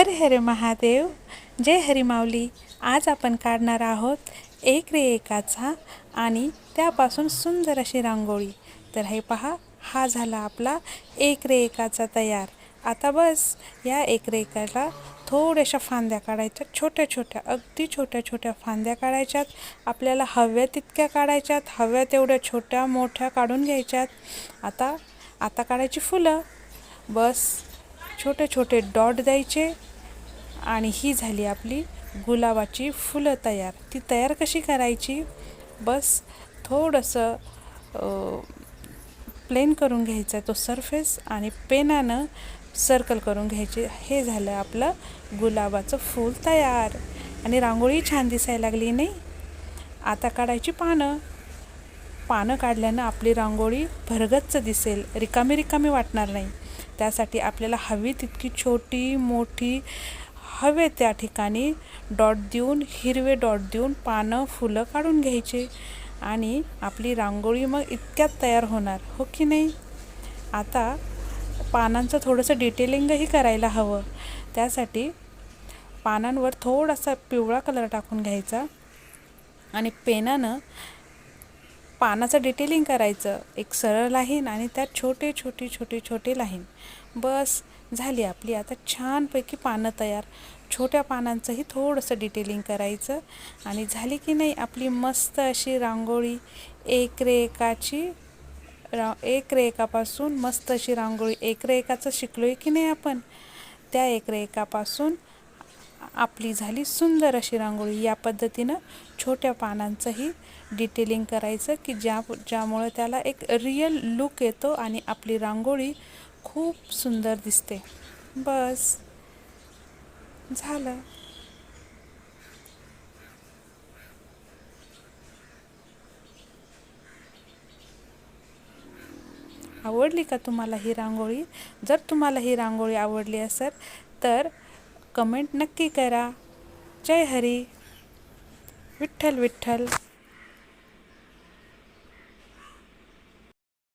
हरे हरे महादेव जय हरी माऊली. आज आपण काढणार आहोत एक रे एकाचा आणि त्यापासून सुंदर अशी रांगोळी. तर हे पहा हा झाला आपला एक रे एकाचा तयार. आता बस या एक रे एकाला थोड्याशा फांद्या काढायच्या छोट्या छोट्या अगदी छोट्या छोट्या फांद्या काढायच्यात. आपल्याला हव्या तितक्या काढायच्यात हव्या तेवढ्या छोट्या मोठ्या काढून घ्यायच्यात. आता आता काढायची फुलं. बस छोटे छोटे डॉट द्यायचे. आणि ही झाली आपली गुलाबाची फुलं तयार. ती तयार कशी करायची? बस थोडंसं प्लेन करून घ्यायचा तो सरफेस आणि पेनानं सर्कल करून घ्यायचे. हे झालं आपलं गुलाबाचं फूल तयार. आणि रांगोळी छान दिसायला लागली नाही? आता काढायची पानं. पानं काढल्यानं आपली रांगोळी भरगच्च दिसेल. रिकामी रिकामी वाटणार नाही. त्यासाठी आपल्याला हवी तितकी छोटी मोठी हवे त्या ठिकाणी डॉट देऊन हिरवे डॉट देऊन पानं फुलं काढून घ्यायचे आणि आपली रांगोळी मग इतक्यात तयार होणार हो की नाही? आता पानांचं थोडंसं डिटेलिंगही करायला हवं. त्यासाठी पानांवर थोडासा पिवळा कलर टाकून घ्यायचा आणि पेनानं पानाचं डिटेलिंग करायचं. एक सरळ लाईन आणि त्यात छोटे छोटे छोटे छोटे लाईन बस. झाली आपली. आता छानपैकी पानं तयार. छोट्या पानांचंही थोडंसं डिटेलिंग करायचं. आणि झाली की नाही आपली मस्त अशी रांगोळी. एक रेकाची रा एक रेकापासून मस्त अशी रांगोळी. एक रेकाचं शिकलो आहे की नाही आपण? त्या एक रेकापासून आपली झाली सुंदर अशी रांगोळी. या पद्धतीनं छोट्या पानांचंही डिटेलिंग करायचं की ज्या ज्यामुळे त्याला एक रिअल लुक येतो आणि आपली रांगोळी खूप सुंदर दिसते. बस. झालं. आवडली का तुम्हाला ही रांगोळी? जर तुम्हाला ही रांगोळी आवडली असेल तर कमेंट नक्की करा. जय हरी. विठ्ठल विठ्ठल.